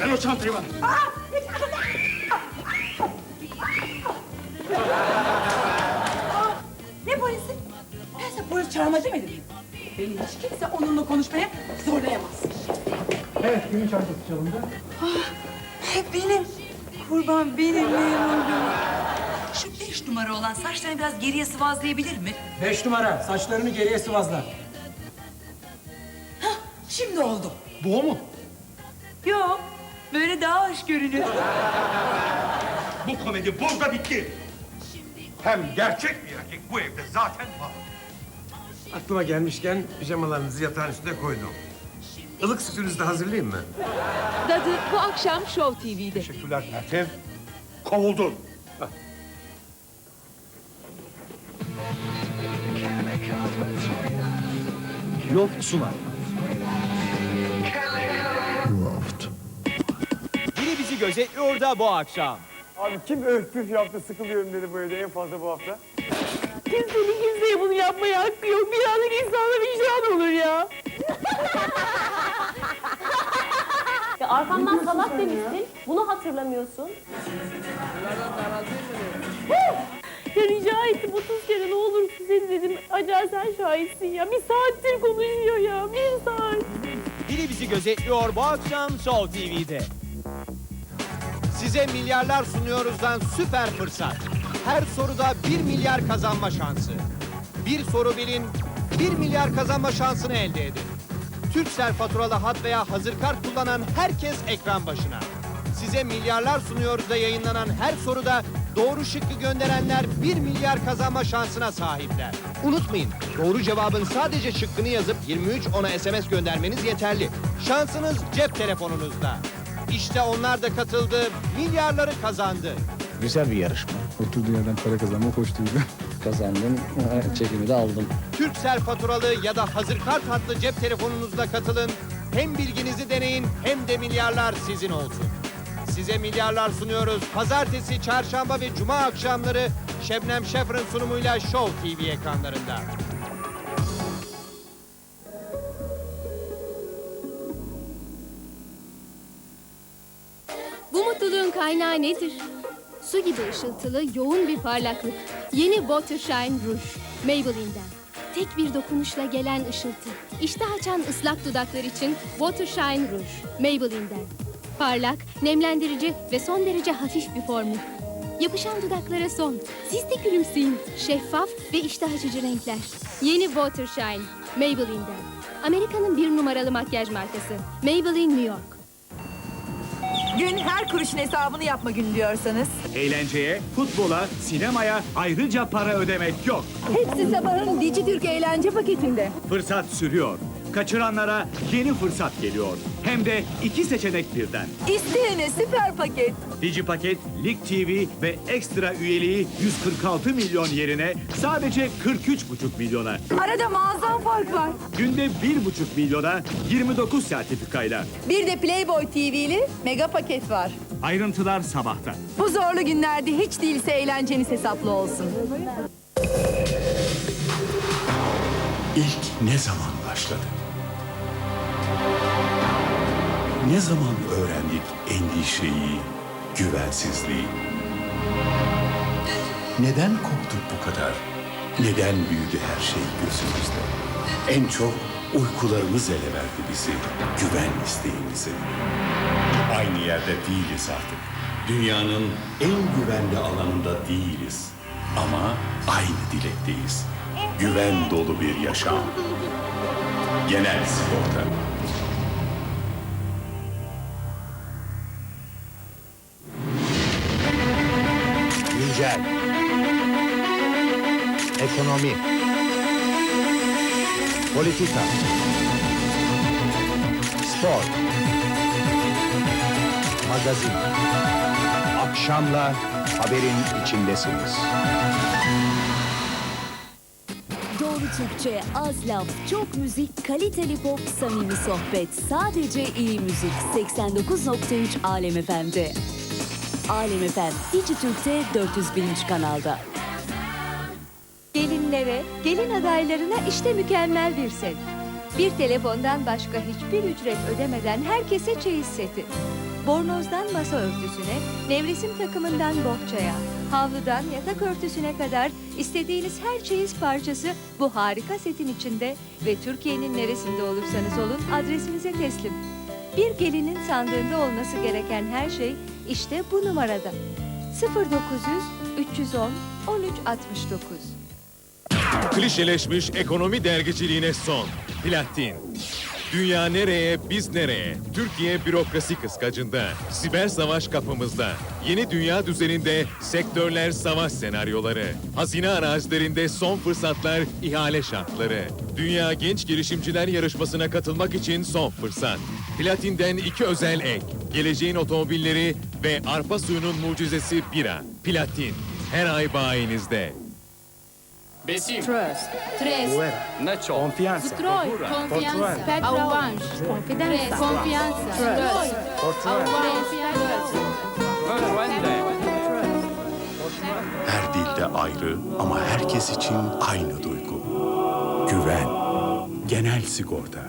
Ver o çantayı bana. Ne polisi? Ben size polis çağırma demedim mi? Beni hiç kimse onunla konuşmaya zorlayamaz. Evet, kimin çantası çalındı? Hep benim. Kurban benim memurum. Şu beş numara olan saçlarını biraz geriye sıvazlayabilir mi? Beş numara, saçlarını geriye sıvazla. Şimdi oldu. Bu o mu? Yok. Böyle daha hoş görünür. Bu komedi burada bitti. Hem gerçek bir erkek bu evde zaten var. Aklıma gelmişken pijamalarınızı yatağın üstüne koydum. Ilık sütünüzü de hazırlayayım mı? Dadı bu akşam Show TV'de. Teşekkürler Meltem. Kovuldun. Loft sunar. Gözetliyor da bu akşam. Abi kim öf püf yaptı sıkılıyorum dedi bu evde en fazla bu hafta. Kimsenin kimseye bunu yapmaya hakkı yok. Birazcık insana vicdan olur ya. Ya arkamdan salak demiştin. Bunu hatırlamıyorsun. Ya rica ettim 30 kere ne olursun seni dedim. Acar sen şahitsin ya. Bir saattir konuşuyor ya. Bir saat. Biri bizi gözetliyor bu akşam Show TV'de. Size milyarlar sunuyoruzdan süper fırsat. Her soruda 1 milyar kazanma şansı. Bir soru bilin, 1 milyar kazanma şansını elde edin. Türksel faturalı hat veya hazır kart kullanan herkes ekran başına. Size milyarlar sunuyoruz da yayınlanan her soruda doğru şıkkı gönderenler 1 milyar kazanma şansına sahipler. Unutmayın, doğru cevabın sadece şıkkını yazıp 23 ona SMS göndermeniz yeterli. Şansınız cep telefonunuzda. İşte onlar da katıldı, milyarları kazandı. Güzel bir yarışma. Oturduğu yerden para kazanmak hoş duygu. Kazandım, çekimi de aldım. Türksel faturalı ya da hazır kart hatlı cep telefonunuzla katılın. Hem bilginizi deneyin hem de milyarlar sizin olsun. Size milyarlar sunuyoruz. Pazartesi, çarşamba ve cuma akşamları Şebnem Şefrin sunumuyla Show TV ekranlarında. Kaynağı nedir? Su gibi ışıltılı, yoğun bir parlaklık. Yeni Water Shine Rouge, Maybelline'den. Tek bir dokunuşla gelen ışıltı. İştah açan ıslak dudaklar için Water Shine Rouge, Maybelline'den. Parlak, nemlendirici ve son derece hafif bir formül. Yapışan dudaklara son. Siz de gülümseyin. Şeffaf ve iştah açıcı renkler. Yeni Water Shine, Maybelline'den. Amerika'nın bir numaralı makyaj markası. Maybelline New York. Gün her kuruşun hesabını yapma günü diyorsanız. Eğlenceye, futbola, sinemaya ayrıca para ödemek yok. Hepsi sabahın Dijitürk eğlence paketinde. Fırsat sürüyor. Kaçıranlara yeni fırsat geliyor. Hem de iki seçenek birden. İsteyene süper paket. Dijipaket, Lig TV ve ekstra üyeliği 146 milyon yerine sadece 43,5 milyona. Arada muazzam fark var. Günde 1,5 milyona 29 sertifikayla. Bir de Playboy TV'li mega paket var. Ayrıntılar sabahta. Bu zorlu günlerde hiç değilse eğlenceniz hesaplı olsun. İlk ne zaman başladı? Ne zaman öğrendik endişeyi, güvensizliği? Neden korktuk bu kadar? Neden büyüdü her şey gözümüzde? En çok uykularımız ele verdi bizi, güven isteğimizi. Aynı yerde değiliz artık. Dünyanın en güvenli alanında değiliz. Ama aynı dilekteyiz. Güven dolu bir yaşam. Genel sigorta. Güncel. Ekonomi. Politika. Spor. Magazin. Akşamla haberin içindesiniz. Doğru Türkçe, az laf, çok müzik, kaliteli pop, samimi sohbet. Sadece iyi müzik. 89.3 Alem FM'de. Alem FM, Dijitürk'te 401. kanalda. Gelinlere, gelin adaylarına işte mükemmel bir set. Bir telefondan başka hiçbir ücret ödemeden herkese çeyiz seti. Bornozdan masa örtüsüne, nevresim takımından bohçaya, havludan yatak örtüsüne kadar istediğiniz her çeyiz parçası bu harika setin içinde ve Türkiye'nin neresinde olursanız olun adresinize teslim. Bir gelinin sandığında olması gereken her şey işte bu numarada. 0900 310 1369. Klişeleşmiş ekonomi dergiciliğine son. Platin. Dünya nereye, biz nereye? Türkiye bürokrasi kıskacında. Siber savaş kapımızda. Yeni dünya düzeninde sektörler savaş senaryoları. Hazine arazilerinde son fırsatlar, ihale şartları. Dünya Genç Girişimciler Yarışması'na katılmak için son fırsat. Platin'den iki özel ek. Geleceğin otomobilleri ve arpa suyunun mucizesi bira. Platin. Her ay bayinizde. Tres, Confianza. Troy, confianza, Petravanche, confidenza, confianza, Troy, Her dilde ayrı ama herkes için aynı duygu. Güven. Genel sigorta.